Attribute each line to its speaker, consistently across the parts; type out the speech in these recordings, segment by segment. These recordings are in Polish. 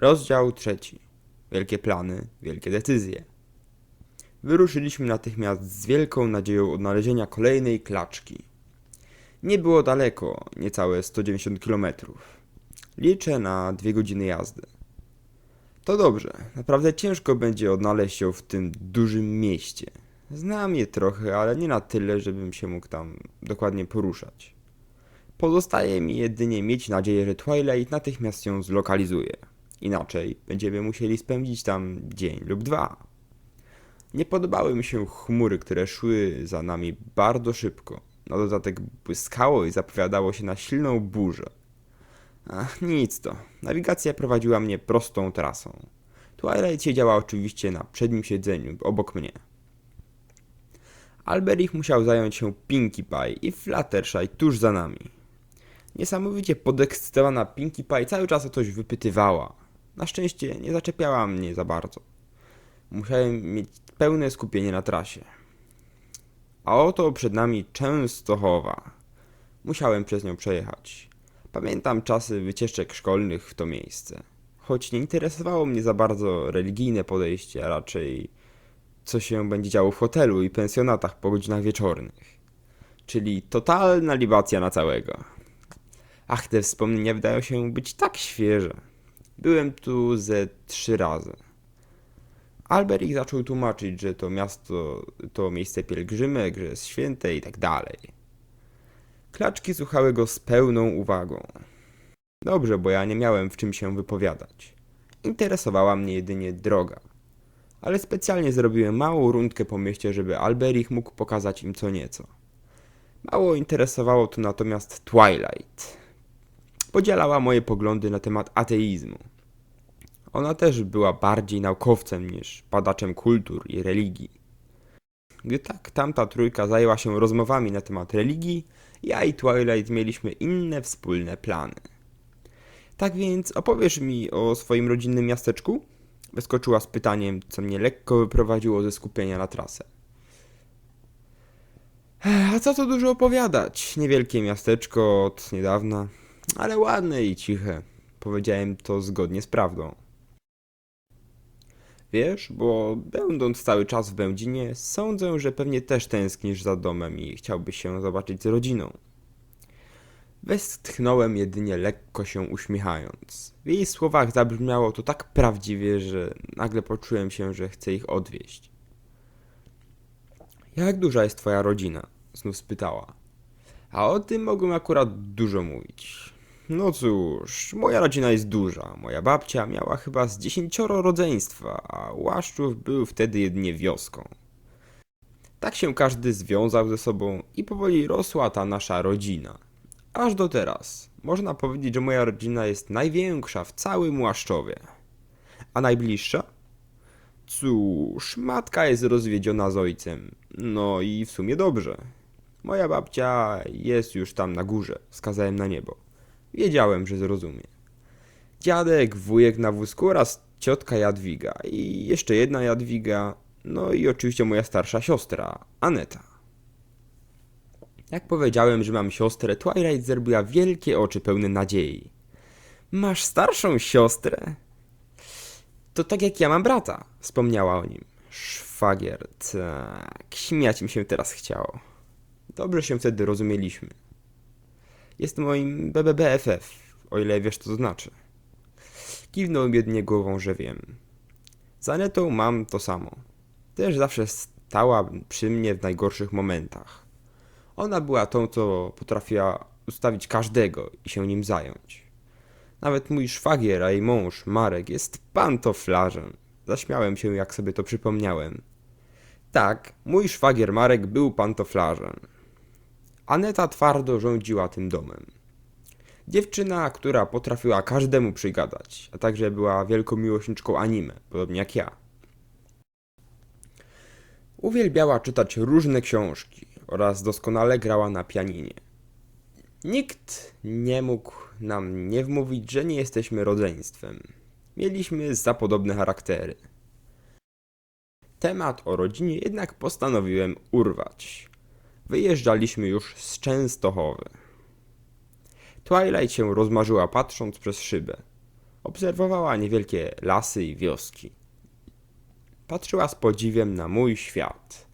Speaker 1: Rozdział trzeci. Wielkie plany, wielkie decyzje. Wyruszyliśmy natychmiast z wielką nadzieją odnalezienia kolejnej klaczki. Nie było daleko, niecałe 190 km. Liczę na dwie godziny jazdy. To dobrze, naprawdę ciężko będzie odnaleźć ją w tym dużym mieście. Znam je trochę, ale nie na tyle, żebym się mógł tam dokładnie poruszać. Pozostaje mi jedynie mieć nadzieję, że Twilight natychmiast ją zlokalizuje. Inaczej będziemy musieli spędzić tam dzień lub dwa. Nie podobały mi się chmury, które szły za nami bardzo szybko. Na dodatek błyskało i zapowiadało się na silną burzę. Ach, nic to. Nawigacja prowadziła mnie prostą trasą. Twilight siedziała oczywiście na przednim siedzeniu, obok mnie. Alberich musiał zająć się Pinkie Pie i Fluttershy tuż za nami. Niesamowicie podekscytowana Pinkie Pie cały czas o coś wypytywała. Na szczęście nie zaczepiała mnie za bardzo. Musiałem mieć pełne skupienie na trasie. A oto przed nami Częstochowa. Musiałem przez nią przejechać. Pamiętam czasy wycieczek szkolnych w to miejsce. Choć nie interesowało mnie za bardzo religijne podejście, a raczej co się będzie działo w hotelu i pensjonatach po godzinach wieczornych. Czyli totalna libacja na całego. Ach, te wspomnienia wydają się być tak świeże. Byłem tu ze trzy razy. Alberich zaczął tłumaczyć, że to miasto to miejsce pielgrzymek, że jest święte i tak dalej. Klaczki słuchały go z pełną uwagą. Dobrze, bo ja nie miałem w czym się wypowiadać. Interesowała mnie jedynie droga. Ale specjalnie zrobiłem małą rundkę po mieście, żeby Alberich mógł pokazać im co nieco. Mało interesowało tu natomiast Twilight. Podzielała moje poglądy na temat ateizmu. Ona też była bardziej naukowcem niż badaczem kultur i religii. Gdy tak tamta trójka zajęła się rozmowami na temat religii, ja i Twilight mieliśmy inne wspólne plany. Tak więc opowiesz mi o swoim rodzinnym miasteczku? Wyskoczyła z pytaniem, co mnie lekko wyprowadziło ze skupienia na trasę. A co tu dużo opowiadać? Niewielkie miasteczko od niedawna, ale ładne i ciche. Powiedziałem to zgodnie z prawdą. Wiesz, bo będąc cały czas w Będzinie, sądzę, że pewnie też tęsknisz za domem i chciałbyś się zobaczyć z rodziną. Westchnąłem jedynie lekko się uśmiechając. W jej słowach zabrzmiało to tak prawdziwie, że nagle poczułem się, że chcę ich odwieźć. Jak duża jest twoja rodzina? Znów spytała. A o tym mogłem akurat dużo mówić. No cóż, moja rodzina jest duża. Moja babcia miała chyba z dziesięcioro rodzeństwa, a Łaszczów był wtedy jedynie wioską. Tak się każdy związał ze sobą i powoli rosła ta nasza rodzina. Aż do teraz. Można powiedzieć, że moja rodzina jest największa w całym Łaszczowie. A najbliższa? Cóż, matka jest rozwiedziona z ojcem. No i w sumie dobrze. Moja babcia jest już tam na górze, wskazałem na niebo. Wiedziałem, że zrozumie. Dziadek, wujek na wózku oraz ciotka Jadwiga i jeszcze jedna Jadwiga, no i oczywiście moja starsza siostra, Aneta. Jak powiedziałem, że mam siostrę, Twilight zrobiła wielkie oczy pełne nadziei. Masz starszą siostrę? To tak jak ja mam brata, wspomniała o nim. Szwagier, tak, śmiać mi się teraz chciało. Dobrze się wtedy rozumieliśmy. Jest moim BBBFF, o ile wiesz co to znaczy. Kiwnął jedynie głową, że wiem. Z Anetą mam to samo. Też zawsze stała przy mnie w najgorszych momentach. Ona była tą, co potrafiła ustawić każdego i się nim zająć. Nawet mój szwagier, a jej mąż, Marek, jest pantoflarzem. Zaśmiałem się, jak sobie to przypomniałem. Tak, mój szwagier Marek był pantoflarzem. Aneta twardo rządziła tym domem. Dziewczyna, która potrafiła każdemu przygadać, a także była wielką miłośniczką anime, podobnie jak ja. Uwielbiała czytać różne książki oraz doskonale grała na pianinie. Nikt nie mógł nam nie wmówić, że nie jesteśmy rodzeństwem. Mieliśmy za podobne charaktery. Temat o rodzinie jednak postanowiłem urwać. Wyjeżdżaliśmy już z Częstochowy. Twilight się rozmarzyła patrząc przez szybę. Obserwowała niewielkie lasy i wioski. Patrzyła z podziwem na mój świat.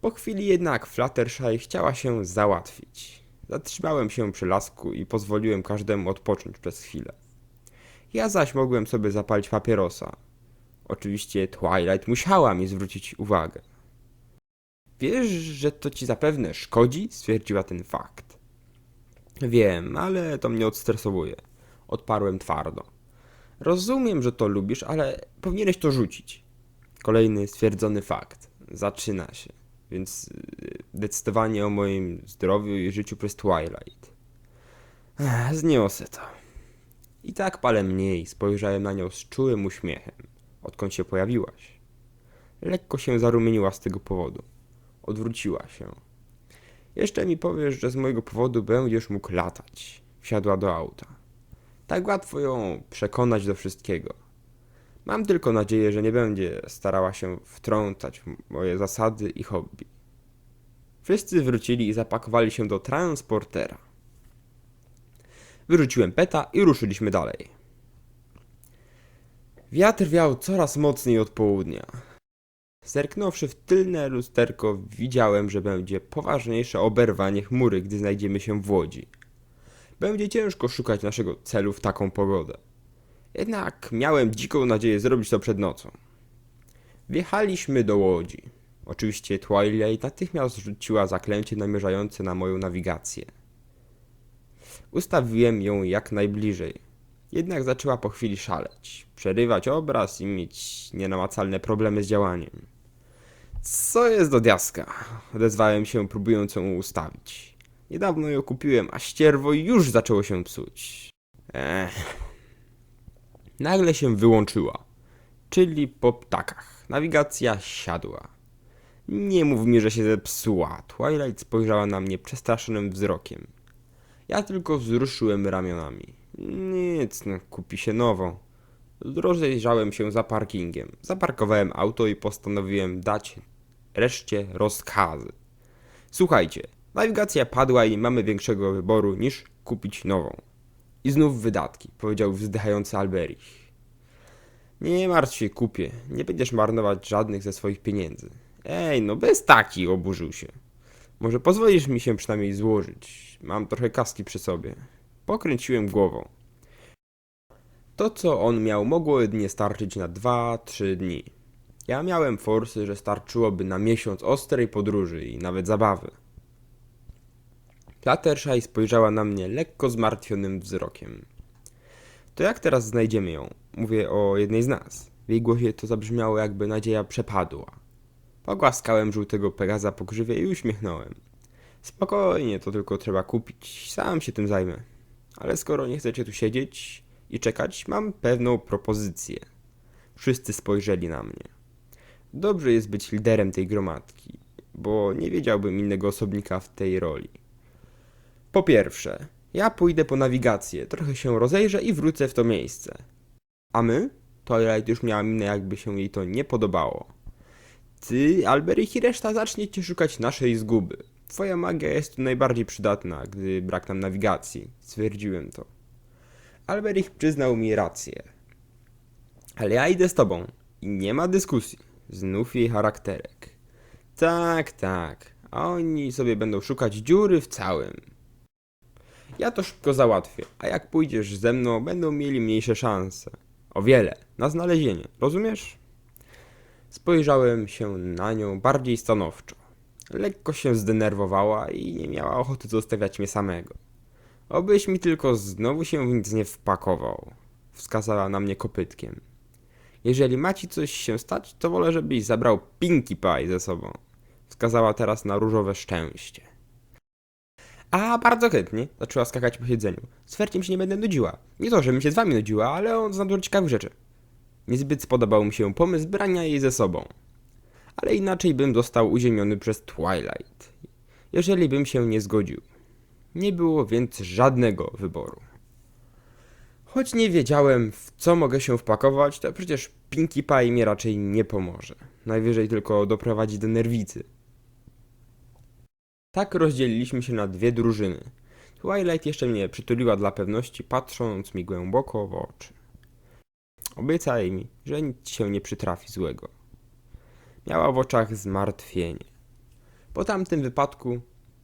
Speaker 1: Po chwili jednak Fluttershy chciała się załatwić. Zatrzymałem się przy lasku i pozwoliłem każdemu odpocząć przez chwilę. Ja zaś mogłem sobie zapalić papierosa. Oczywiście Twilight musiała mi zwrócić uwagę. Wiesz, że to ci zapewne szkodzi? stwierdziła ten fakt. Wiem, ale to mnie odstresowuje. Odparłem twardo. Rozumiem, że to lubisz, ale powinieneś to rzucić. Kolejny stwierdzony fakt. Zaczyna się. Więc yy, decydowanie o moim zdrowiu i życiu przez Twilight. Zniosę to. I tak palę mniej, spojrzałem na nią z czułym uśmiechem, odkąd się pojawiłaś. Lekko się zarumieniła z tego powodu. Odwróciła się. Jeszcze mi powiesz, że z mojego powodu będziesz mógł latać. Wsiadła do auta. Tak łatwo ją przekonać do wszystkiego. Mam tylko nadzieję, że nie będzie starała się wtrącać w moje zasady i hobby. Wszyscy wrócili i zapakowali się do transportera. Wyrzuciłem peta i ruszyliśmy dalej. Wiatr wiał coraz mocniej od południa. Zerknąwszy w tylne lusterko, widziałem, że będzie poważniejsze oberwanie chmury, gdy znajdziemy się w łodzi. Będzie ciężko szukać naszego celu w taką pogodę. Jednak miałem dziką nadzieję zrobić to przed nocą. Wjechaliśmy do łodzi. Oczywiście Twilight natychmiast rzuciła zaklęcie namierzające na moją nawigację. Ustawiłem ją jak najbliżej. Jednak zaczęła po chwili szaleć, przerywać obraz i mieć nienamacalne problemy z działaniem. Co jest do diaska? Odezwałem się, próbując ją ustawić. Niedawno ją kupiłem, a ścierwo już zaczęło się psuć. Ech. Nagle się wyłączyła, czyli po ptakach. Nawigacja siadła. Nie mów mi, że się zepsuła. Twilight spojrzała na mnie przestraszonym wzrokiem. Ja tylko wzruszyłem ramionami. Nic, no, kupi się nową. Rozejrzałem się za parkingiem. Zaparkowałem auto i postanowiłem dać reszcie rozkazy. Słuchajcie, nawigacja padła i mamy większego wyboru niż kupić nową. I znów wydatki, powiedział wzdychający Alberich. Nie martw się, kupię. Nie będziesz marnować żadnych ze swoich pieniędzy. Ej, no bez taki, oburzył się. Może pozwolisz mi się przynajmniej złożyć? Mam trochę kaski przy sobie. Pokręciłem głową. To, co on miał, mogło jedynie starczyć na 2-3 dni. Ja miałem forsy, że starczyłoby na miesiąc ostrej podróży i nawet zabawy. Fluttershy spojrzała na mnie lekko zmartwionym wzrokiem. To jak teraz znajdziemy ją? Mówię o jednej z nas. W jej głosie to zabrzmiało, jakby nadzieja przepadła. Pogłaskałem żółtego Pegaza po grzywie i uśmiechnąłem. Spokojnie, to tylko trzeba kupić, sam się tym zajmę. Ale skoro nie chcecie tu siedzieć i czekać, mam pewną propozycję. Wszyscy spojrzeli na mnie. Dobrze jest być liderem tej gromadki, bo nie wiedziałbym innego osobnika w tej roli. Po pierwsze, ja pójdę po nawigację, trochę się rozejrzę i wrócę w to miejsce. A my? Twilight już miała minę, jakby się jej to nie podobało. Ty, Alberich i reszta zaczniecie szukać naszej zguby. Twoja magia jest tu najbardziej przydatna, gdy brak nam nawigacji. Stwierdziłem to. Alberich przyznał mi rację. Ale ja idę z tobą. I nie ma dyskusji. Znów jej charakterek. Tak, tak. Oni sobie będą szukać dziury w całym. Ja to szybko załatwię, a jak pójdziesz ze mną, będą mieli mniejsze szanse. O wiele, na znalezienie, rozumiesz? Spojrzałem się na nią bardziej stanowczo. Lekko się zdenerwowała i nie miała ochoty zostawiać mnie samego. Obyś mi tylko znowu się w nic nie wpakował. Wskazała na mnie kopytkiem. Jeżeli ma ci coś się stać, to wolę, żebyś zabrał Pinkie Pie ze sobą. Wskazała teraz na różowe szczęście. A, bardzo chętnie, zaczęła skakać po siedzeniu. Z Ferciem się nie będę nudziła. Nie to, żebym się z wami nudziła, ale on zna dużo ciekawych rzeczy. Niezbyt spodobał mi się pomysł brania jej ze sobą. Ale inaczej bym został uziemiony przez Twilight. Jeżeli bym się nie zgodził. Nie było więc żadnego wyboru. Choć nie wiedziałem, w co mogę się wpakować, to przecież Pinkie Pie mi raczej nie pomoże. Najwyżej tylko doprowadzi do nerwicy. Tak rozdzieliliśmy się na dwie drużyny. Twilight jeszcze mnie przytuliła dla pewności, patrząc mi głęboko w oczy. Obiecaj mi, że nic się nie przytrafi złego. Miała w oczach zmartwienie. Po tamtym wypadku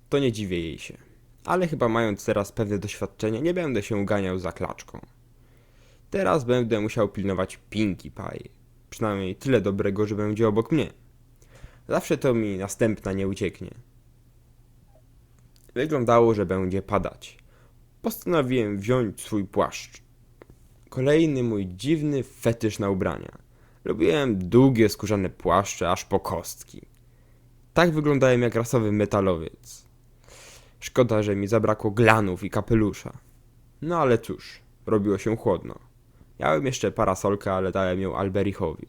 Speaker 1: to nie dziwię jej się. Ale chyba mając teraz pewne doświadczenie, nie będę się ganiał za klaczką. Teraz będę musiał pilnować Pinkie Pie. Przynajmniej tyle dobrego, że będzie obok mnie. Zawsze to mi następna nie ucieknie. Wyglądało, że będzie padać. Postanowiłem wziąć swój płaszcz. Kolejny mój dziwny fetysz na ubrania. Lubiłem długie skórzane płaszcze aż po kostki. Tak wyglądałem jak rasowy metalowiec. Szkoda, że mi zabrakło glanów i kapelusza. No ale cóż, robiło się chłodno. Miałem jeszcze parasolkę, ale dałem ją Alberichowi.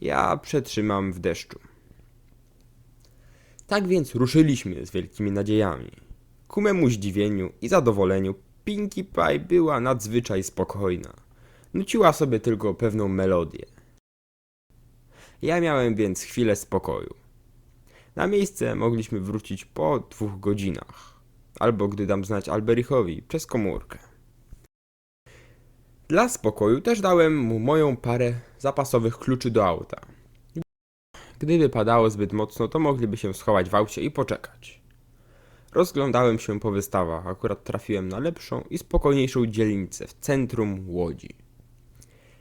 Speaker 1: Ja przetrzymam w deszczu. Tak więc ruszyliśmy z wielkimi nadziejami. Ku memu zdziwieniu i zadowoleniu Pinkie Pie była nadzwyczaj spokojna. Nuciła sobie tylko pewną melodię. Ja miałem więc chwilę spokoju. Na miejsce mogliśmy wrócić po dwóch godzinach, albo gdy dam znać Alberichowi przez komórkę. Dla spokoju też dałem mu moją parę zapasowych kluczy do auta. Gdyby padało zbyt mocno, to mogliby się schować w aucie i poczekać. Rozglądałem się po wystawach, akurat trafiłem na lepszą i spokojniejszą dzielnicę w centrum Łodzi.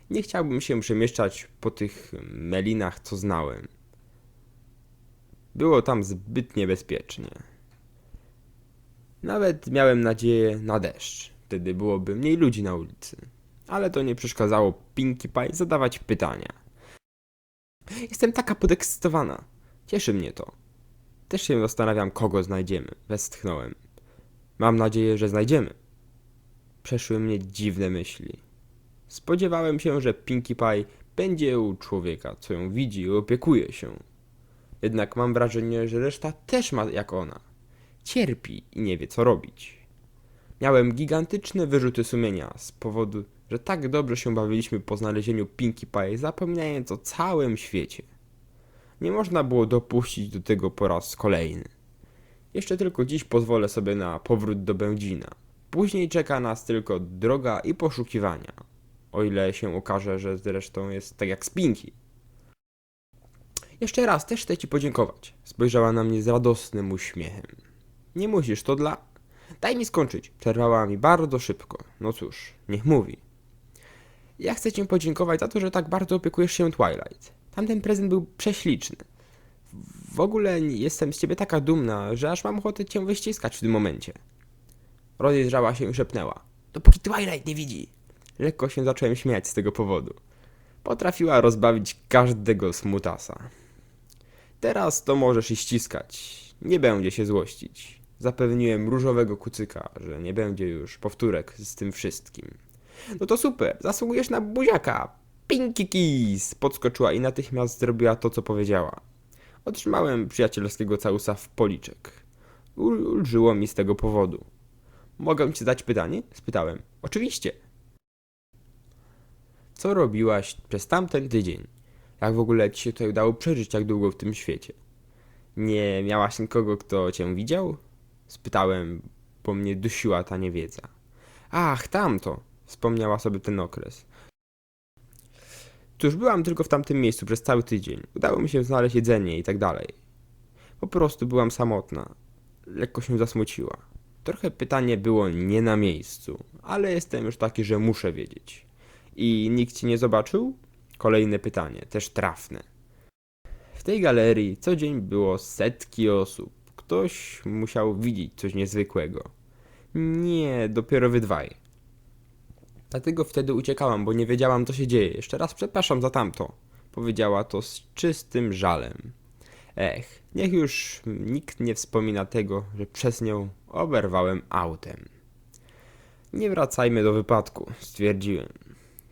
Speaker 1: Nie chciałbym się przemieszczać po tych melinach, co znałem. Było tam zbyt niebezpiecznie. Nawet miałem nadzieję na deszcz. Wtedy byłoby mniej ludzi na ulicy. Ale to nie przeszkadzało Pinkie Pie zadawać pytania. Jestem taka podekscytowana. Cieszy mnie to. Też się zastanawiam, kogo znajdziemy. Westchnąłem. Mam nadzieję, że znajdziemy. Przeszły mnie dziwne myśli. Spodziewałem się, że Pinkie Pie będzie u człowieka, co ją widzi i opiekuje się. Jednak mam wrażenie, że reszta też ma jak ona. Cierpi i nie wie, co robić. Miałem gigantyczne wyrzuty sumienia z powodu, że tak dobrze się bawiliśmy po znalezieniu Pinkie Pie, zapominając o całym świecie. Nie można było dopuścić do tego po raz kolejny. Jeszcze tylko dziś pozwolę sobie na powrót do Będzina. Później czeka nas tylko droga i poszukiwania. O ile się okaże, że zresztą jest tak jak z Pinki. Jeszcze raz też chcę ci podziękować. Spojrzała na mnie z radosnym uśmiechem. Nie musisz, to dla... Daj mi skończyć. Przerwała mi bardzo szybko. No cóż, niech mówi. Ja chcę ci podziękować za to, że tak bardzo opiekujesz się Twilight. Tamten prezent był prześliczny. W ogóle jestem z ciebie taka dumna, że aż mam ochotę cię wyściskać w tym momencie. Rozejrzała się i szepnęła. Dopóki Twilight nie widzi. Lekko się zacząłem śmiać z tego powodu. Potrafiła rozbawić każdego smutasa. Teraz to możesz i ściskać. Nie będzie się złościć. Zapewniłem różowego kucyka, że nie będzie już powtórek z tym wszystkim. No to super, zasługujesz na buziaka. Pinky Kiss! Podskoczyła i natychmiast zrobiła to, co powiedziała. Otrzymałem przyjacielskiego całusa w policzek. Ul- Ulżyło mi z tego powodu. Mogę ci zadać pytanie? Spytałem. Oczywiście. Co robiłaś przez tamten tydzień? Jak w ogóle ci się tutaj udało przeżyć tak długo w tym świecie? Nie miałaś nikogo, kto cię widział? Spytałem, bo mnie dusiła ta niewiedza. Ach, tamto! Wspomniała sobie ten okres. Cóż, byłam tylko w tamtym miejscu przez cały tydzień. Udało mi się znaleźć jedzenie i tak dalej. Po prostu byłam samotna. Lekko się zasmuciła. Trochę pytanie było nie na miejscu, ale jestem już taki, że muszę wiedzieć. I nikt ci nie zobaczył? Kolejne pytanie, też trafne. W tej galerii co dzień było setki osób. Ktoś musiał widzieć coś niezwykłego. Nie, dopiero wy dwaj. Dlatego wtedy uciekałam, bo nie wiedziałam, co się dzieje. Jeszcze raz przepraszam za tamto. Powiedziała to z czystym żalem. Ech, niech już nikt nie wspomina tego, że przez nią oberwałem autem. Nie wracajmy do wypadku, stwierdziłem.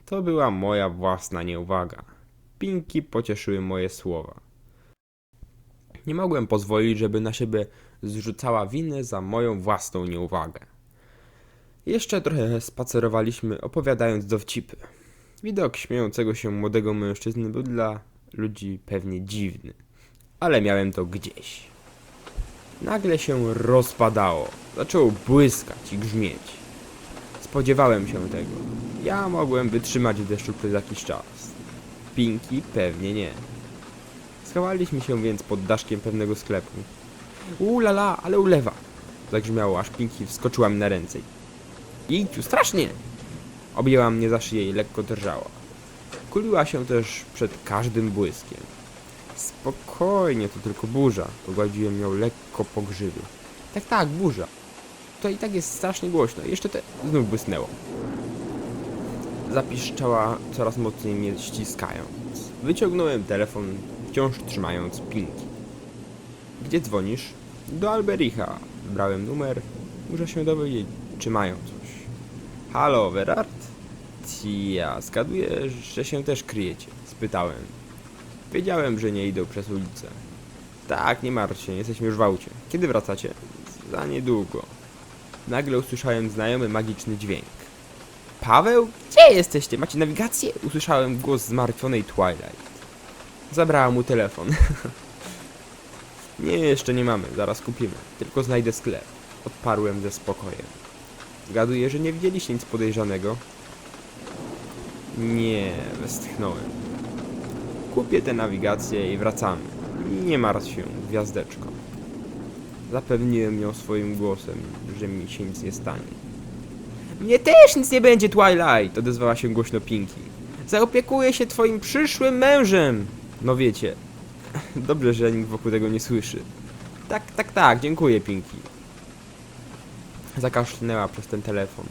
Speaker 1: To była moja własna nieuwaga. Pinki pocieszyły moje słowa. Nie mogłem pozwolić, żeby na siebie zrzucała winę za moją własną nieuwagę. Jeszcze trochę spacerowaliśmy, opowiadając dowcipy. Widok śmiejącego się młodego mężczyzny był dla ludzi pewnie dziwny, ale miałem to gdzieś. Nagle się rozpadało, zaczęło błyskać i grzmieć. Spodziewałem się tego. Ja mogłem wytrzymać w deszczu przez jakiś czas. Pinki pewnie nie. Schowaliśmy się więc pod daszkiem pewnego sklepu. Ulala, ale ulewa! Zagrzmiało, aż Pinki wskoczyła mi na ręce. Jejciu, strasznie! Objęła mnie za szyję i lekko drżała. Kuliła się też przed każdym błyskiem. Spokojnie, to tylko burza. Pogładziłem ją lekko po grzywie. Tak, tak, burza. To i tak jest strasznie głośno. Jeszcze te... Znów błysnęło. Zapiszczała coraz mocniej mnie ściskając. Wyciągnąłem telefon, wciąż trzymając pinki. Gdzie dzwonisz? Do Albericha. Brałem numer. Muszę się dowiedzieć, czy mają coś. Halo, Werard? Ja zgaduję, że się też kryjecie. Spytałem. Wiedziałem, że nie idą przez ulicę. Tak, nie martw się, jesteśmy już w aucie. Kiedy wracacie? Za niedługo. Nagle usłyszałem znajomy magiczny dźwięk. Paweł? Gdzie jesteście? Macie nawigację? Usłyszałem głos zmartwionej Twilight. Zabrała mu telefon. nie, jeszcze nie mamy, zaraz kupimy. Tylko znajdę sklep. Odparłem ze spokojem. Zgaduję, że nie widzieliście nic podejrzanego. Nie, westchnąłem. Kupię tę nawigację i wracamy. Nie martw się, gwiazdeczko. Zapewniłem ją swoim głosem, że mi się nic nie stanie. Mnie też nic nie będzie, Twilight! Odezwała się głośno Pinki. Zaopiekuję się twoim przyszłym mężem! No wiecie. Dobrze, że nikt wokół tego nie słyszy. Tak, tak, tak, dziękuję, Pinki. Zakaszlnęła przez ten telefon.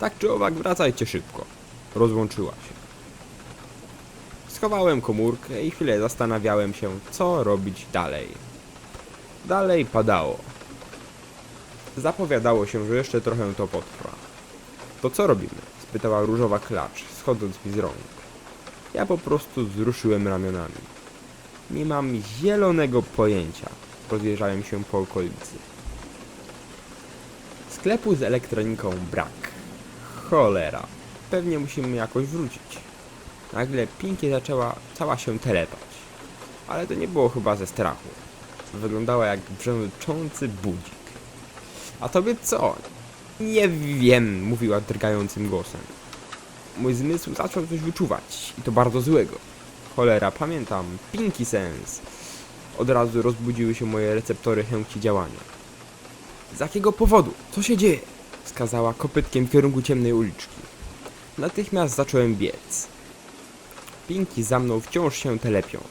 Speaker 1: Tak czy owak, wracajcie szybko. Rozłączyła się. Schowałem komórkę i chwilę zastanawiałem się, co robić dalej. Dalej padało. Zapowiadało się, że jeszcze trochę to potrwa. To co robimy? spytała różowa klacz, schodząc mi z rąk. Ja po prostu wzruszyłem ramionami. Nie mam zielonego pojęcia. Rozjeżdżałem się po okolicy. Sklepu z elektroniką brak. Cholera. Pewnie musimy jakoś wrócić. Nagle Pinkie zaczęła cała się telepać. Ale to nie było chyba ze strachu. Wyglądała jak brzęczący budzik. A tobie co? Nie wiem, mówiła drgającym głosem. Mój zmysł zaczął coś wyczuwać i to bardzo złego. Cholera, pamiętam, Pinky Sense. Od razu rozbudziły się moje receptory chęci działania. Z jakiego powodu? Co się dzieje? Wskazała kopytkiem w kierunku ciemnej uliczki. Natychmiast zacząłem biec. Pinki za mną wciąż się telepiąc.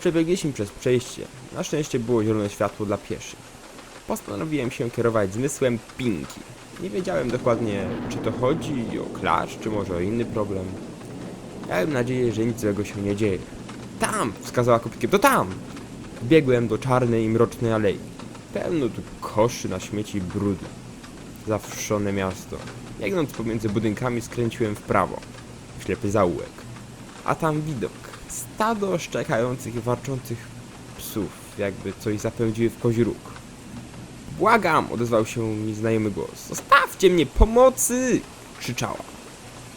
Speaker 1: Przebiegliśmy przez przejście. Na szczęście było zielone światło dla pieszych. Postanowiłem się kierować zmysłem Pinki. Nie wiedziałem dokładnie, czy to chodzi o klacz, czy może o inny problem. Miałem nadzieję, że nic złego się nie dzieje. Tam! wskazała kopytkiem. To tam! Biegłem do czarnej i mrocznej alei. Pełno tu koszy na śmieci i brudu. Zawszone miasto. Biegnąc pomiędzy budynkami skręciłem w prawo. Ślepy zaułek. A tam widok. Stado szczekających, warczących psów, jakby coś zapędziły w kozi róg. Błagam! odezwał się mi znajomy głos. Zostawcie mnie! Pomocy! krzyczała.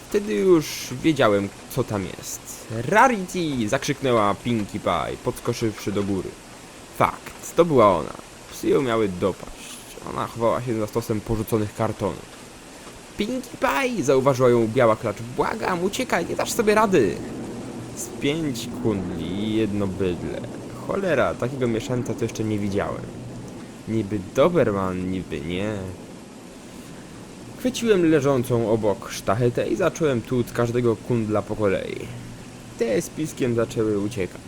Speaker 1: Wtedy już wiedziałem, co tam jest. Rarity! zakrzyknęła Pinkie Pie, podskoczywszy do góry. Fakt, to była ona. Psy ją miały dopaść. Ona chowała się za stosem porzuconych kartonów. Pinkie Pie! zauważyła ją biała klacz. Błagam, uciekaj, nie dasz sobie rady! Z pięć kundli i jedno bydle. Cholera, takiego mieszańca to jeszcze nie widziałem. Niby Doberman, niby nie. Chwyciłem leżącą obok sztachetę i zacząłem tłuc każdego kundla po kolei. Te z piskiem zaczęły uciekać.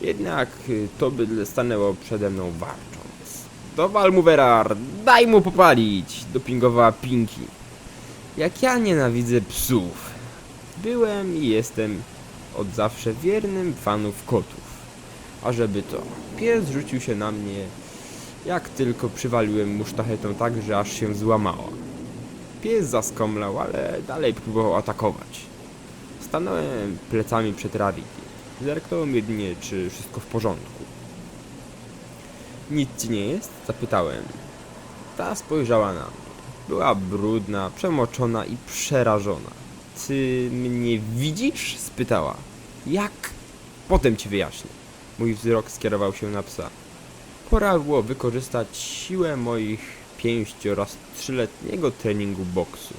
Speaker 1: Jednak y, to bydle stanęło przede mną warcząc. Dowal mu daj mu popalić! Dopingowała Pinki. Jak ja nienawidzę psów. Byłem i jestem od zawsze wiernym fanów kotów. A żeby to, pies rzucił się na mnie, jak tylko przywaliłem mu sztachetą tak, że aż się złamała. Pies zaskomlał, ale dalej próbował atakować. Stanąłem plecami przed Rarity. Zerknąłem jedynie, czy wszystko w porządku. Nic ci nie jest? Zapytałem. Ta spojrzała na mnie. Była brudna, przemoczona i przerażona. Ty mnie widzisz? spytała. Jak? Potem ci wyjaśnię. Mój wzrok skierował się na psa. Pora było wykorzystać siłę moich pięści oraz trzyletniego treningu boksu.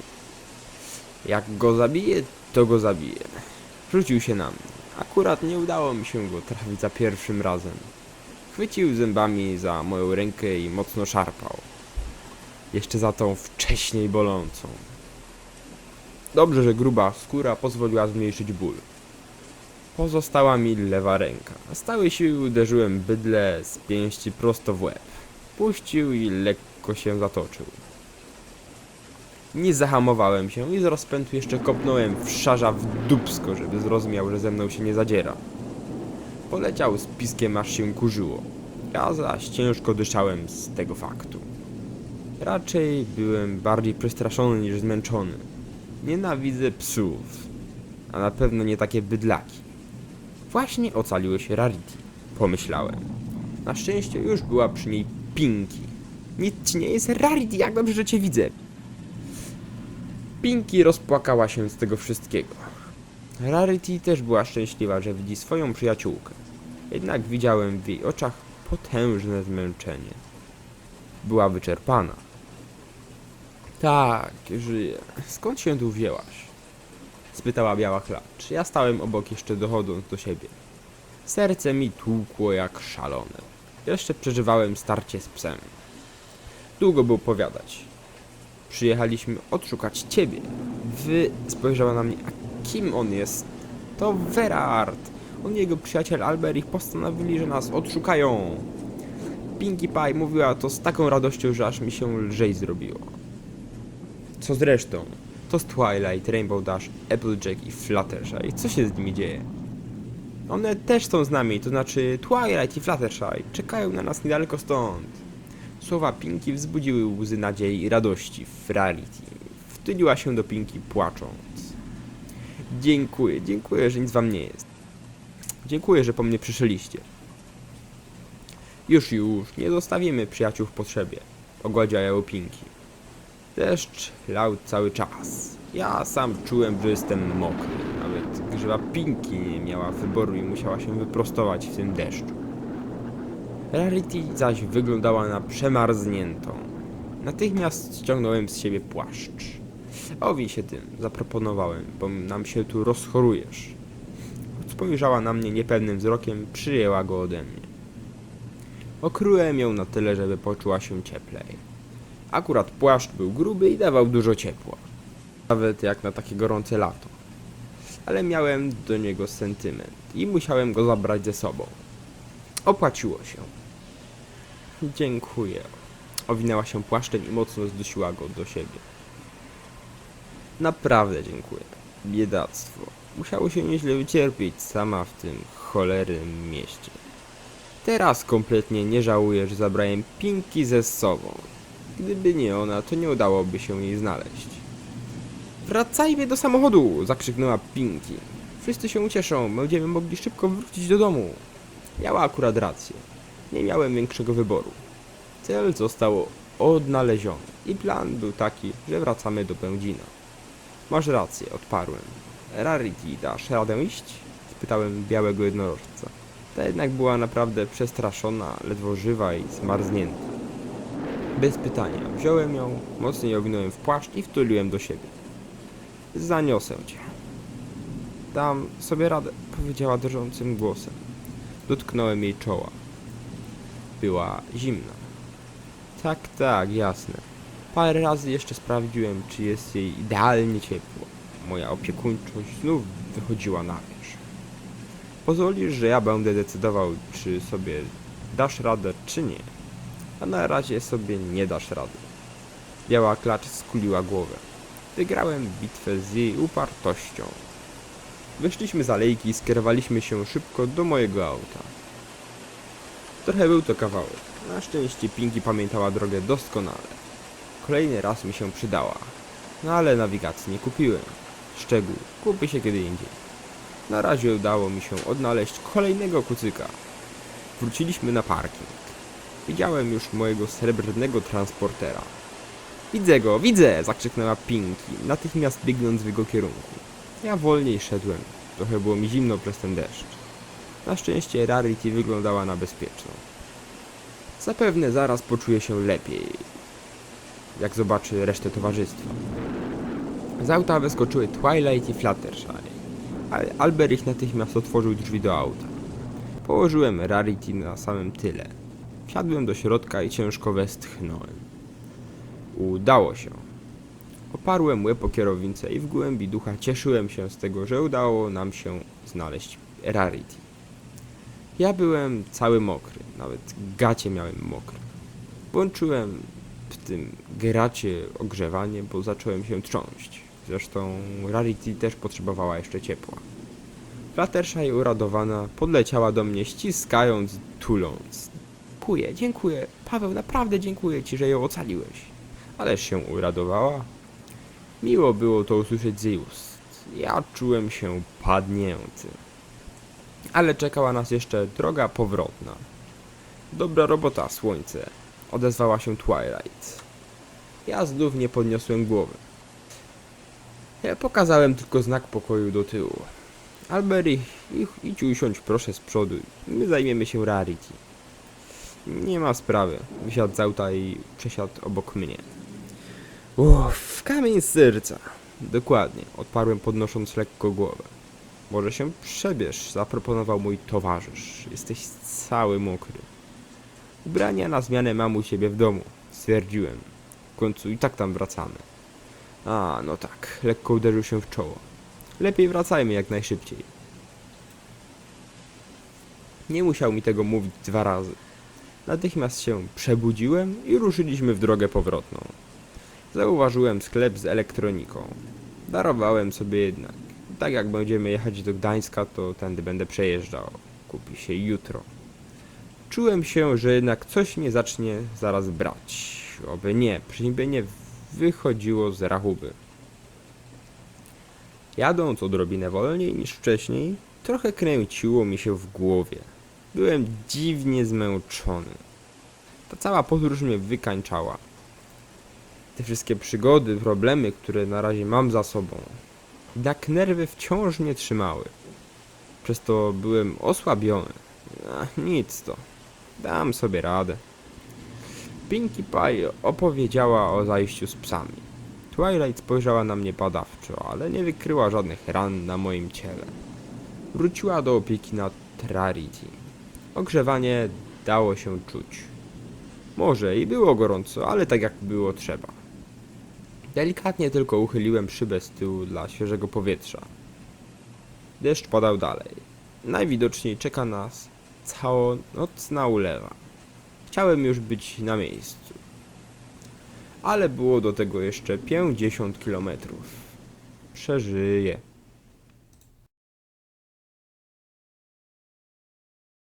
Speaker 1: Jak go zabiję, to go zabiję. Rzucił się na mnie. Akurat nie udało mi się go trafić za pierwszym razem. Chwycił zębami za moją rękę i mocno szarpał. Jeszcze za tą wcześniej bolącą. Dobrze, że gruba skóra pozwoliła zmniejszyć ból. Pozostała mi lewa ręka. Z całej siły uderzyłem bydle z pięści prosto w łeb. Puścił i lekko się zatoczył. Nie zahamowałem się i z rozpędu jeszcze kopnąłem w szarza w dupsko, żeby zrozumiał, że ze mną się nie zadziera. Poleciał z piskiem, aż się kurzyło. Ja zaś ciężko dyszałem z tego faktu. Raczej byłem bardziej przestraszony niż zmęczony. Nienawidzę psów, a na pewno nie takie bydlaki. Właśnie ocaliło się Rarity, pomyślałem. Na szczęście już była przy niej Pinki. Nic ci nie jest Rarity, jak dobrze, że cię widzę. Pinki rozpłakała się z tego wszystkiego. Rarity też była szczęśliwa, że widzi swoją przyjaciółkę. Jednak widziałem w jej oczach potężne zmęczenie. Była wyczerpana. Tak, żyję. Skąd się tu wzięłaś? Spytała biała klacz. Ja stałem obok jeszcze dochodząc do siebie. Serce mi tłukło jak szalone. Jeszcze przeżywałem starcie z psem. Długo by opowiadać. Przyjechaliśmy odszukać ciebie. Wy spojrzała na mnie. A kim on jest? To Verard. On i jego przyjaciel Alberich postanowili, że nas odszukają. Pinkie Pie mówiła to z taką radością, że aż mi się lżej zrobiło. Co zresztą? To Twilight, Rainbow Dash, Applejack i Fluttershy. Co się z nimi dzieje? One też są z nami, to znaczy Twilight i Fluttershy. Czekają na nas niedaleko stąd. Słowa Pinki wzbudziły łzy nadziei i radości w Rarity. Wtyliła się do Pinki płacząc. Dziękuję, dziękuję, że nic wam nie jest. Dziękuję, że po mnie przyszliście. Już, już, nie zostawimy przyjaciół w potrzebie. Ogładziła ją Pinki. Deszcz lał cały czas. Ja sam czułem, że jestem mokry. Nawet grzywa Pinki nie miała wyboru i musiała się wyprostować w tym deszczu. Rarity zaś wyglądała na przemarzniętą. Natychmiast ściągnąłem z siebie płaszcz. Owij się tym, zaproponowałem, bo nam się tu rozchorujesz. Spojrzała na mnie niepewnym wzrokiem, przyjęła go ode mnie. Okryłem ją na tyle, żeby poczuła się cieplej. Akurat płaszcz był gruby i dawał dużo ciepła. Nawet jak na takie gorące lato. Ale miałem do niego sentyment i musiałem go zabrać ze sobą. Opłaciło się. Dziękuję. Owinęła się płaszczem i mocno zdusiła go do siebie. Naprawdę dziękuję. Biedactwo. Musiało się nieźle wycierpieć sama w tym cholerym mieście. Teraz kompletnie nie żałuję, że zabrałem Pinki ze sobą. Gdyby nie ona, to nie udałoby się jej znaleźć. Wracajmy do samochodu! zakrzyknęła Pinki. Wszyscy się ucieszą, będziemy mogli szybko wrócić do domu. Miała akurat rację. Nie miałem większego wyboru. Cel został odnaleziony i plan był taki, że wracamy do Pędzina. Masz rację, odparłem. Rarity, dasz radę iść? Spytałem białego jednorożca. Ta jednak była naprawdę przestraszona, ledwo żywa i zmarznięta. Bez pytania, wziąłem ją, mocniej owinąłem w płaszcz i wtuliłem do siebie. Zaniosę cię. Dam sobie radę, powiedziała drżącym głosem. Dotknąłem jej czoła. Była zimna. Tak, tak, jasne. Parę razy jeszcze sprawdziłem, czy jest jej idealnie ciepło. Moja opiekuńczość znów wychodziła na wierzch. Pozwolisz, że ja będę decydował, czy sobie dasz radę, czy nie. A na razie sobie nie dasz rady. Biała klacz skuliła głowę. Wygrałem bitwę z jej upartością. Wyszliśmy z alejki i skierowaliśmy się szybko do mojego auta. Trochę był to kawałek. Na szczęście Pinki pamiętała drogę doskonale. Kolejny raz mi się przydała. No ale nawigacji nie kupiłem. Szczegół kupi się kiedy indziej. Na razie udało mi się odnaleźć kolejnego kucyka. Wróciliśmy na parking. Widziałem już mojego srebrnego transportera. Widzę go, widzę! zakrzyknęła Pinki, natychmiast biegnąc w jego kierunku. Ja wolniej szedłem. Trochę było mi zimno przez ten deszcz. Na szczęście Rarity wyglądała na bezpieczną. Zapewne zaraz poczuję się lepiej. jak zobaczy resztę towarzystwa. Z auta wyskoczyły Twilight i Fluttershy, ale Alberich natychmiast otworzył drzwi do auta. Położyłem Rarity na samym tyle. Wsiadłem do środka i ciężko westchnąłem. Udało się. Oparłem łeb o kierownicę i w głębi ducha cieszyłem się z tego, że udało nam się znaleźć Rarity. Ja byłem cały mokry, nawet gacie miałem mokre. Włączyłem w tym gracie ogrzewanie, bo zacząłem się trząść. Zresztą Rarity też potrzebowała jeszcze ciepła. Fluttershy uradowana podleciała do mnie ściskając, tuląc. Dziękuję, dziękuję. Paweł, naprawdę dziękuję ci, że ją ocaliłeś. Ależ się uradowała. Miło było to usłyszeć z jej ust. Ja czułem się padnięty. Ale czekała nas jeszcze droga powrotna. Dobra robota, słońce. Odezwała się Twilight. Ja znów nie podniosłem głowy. Ja pokazałem tylko znak pokoju do tyłu. Alberi, idź- idź usiądź proszę z przodu. My zajmiemy się Rarity. Nie ma sprawy. Wysiadł z auta i przesiadł obok mnie. Uff, kamień z serca. Dokładnie, odparłem podnosząc lekko głowę. Może się przebierz, zaproponował mój towarzysz. Jesteś cały mokry. Ubrania na zmianę mam u siebie w domu, stwierdziłem. W końcu i tak tam wracamy. A, no tak, lekko uderzył się w czoło. Lepiej wracajmy jak najszybciej. Nie musiał mi tego mówić dwa razy. Natychmiast się przebudziłem i ruszyliśmy w drogę powrotną. Zauważyłem sklep z elektroniką. Darowałem sobie jednak. Tak jak będziemy jechać do Gdańska, to tędy będę przejeżdżał. Kupi się jutro. Czułem się, że jednak coś mnie zacznie zaraz brać. Oby nie, przyjmie nie wychodziło z rachuby. Jadąc odrobinę wolniej niż wcześniej, trochę kręciło mi się w głowie. Byłem dziwnie zmęczony. Ta cała podróż mnie wykańczała. Te wszystkie przygody, problemy, które na razie mam za sobą. Jednak nerwy wciąż mnie trzymały. Przez to byłem osłabiony. Ach, nic to. Dam sobie radę. Pinkie Pie opowiedziała o zajściu z psami. Twilight spojrzała na mnie badawczo, ale nie wykryła żadnych ran na moim ciele. Wróciła do opieki nad Rarity. Ogrzewanie dało się czuć. Może i było gorąco, ale tak jak było trzeba. Delikatnie tylko uchyliłem szybę z tyłu dla świeżego powietrza. Deszcz padał dalej. Najwidoczniej czeka nas całonocna ulewa. Chciałem już być na miejscu. Ale było do tego jeszcze 50 kilometrów. Przeżyję.